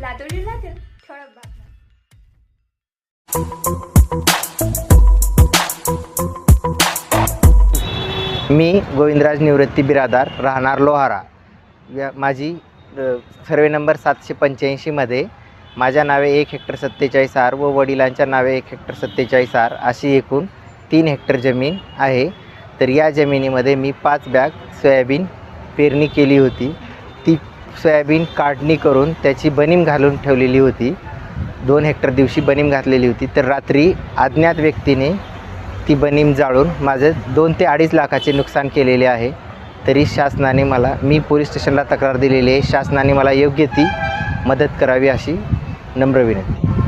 लातूर जिल्ह्यातील ठळक बातम्या मी गोविंदराज निवृत्ती बिरादार राहणार लोहारा. या माझी सर्वे नंबर सातशे पंच्याऐंशीमध्ये माझ्या नावे एक हेक्टर सत्तेचाळीस आर व वडिलांच्या नावे एक हेक्टर सत्तेचाळीस आर अशी एकूण तीन हेक्टर जमीन आहे. तर या जमिनीमध्ये मी पाच बॅग सोयाबीन पेरणी केली होती. ती सोयाबीन काढणी करून त्याची बनीम घालून ठेवलेली होती. दोन हेक्टर दिवशी बनीम घातलेली होती. तर रात्री अज्ञात व्यक्तीने ती बनीम जाळून माझं दोन ते अडीच लाखाचे नुकसान केलेले आहे. तरी शासनाने मला मी पोलीस स्टेशनला तक्रार दिलेली आहे. शासनाने मला योग्य ती मदत करावी अशी नम्र विनंती.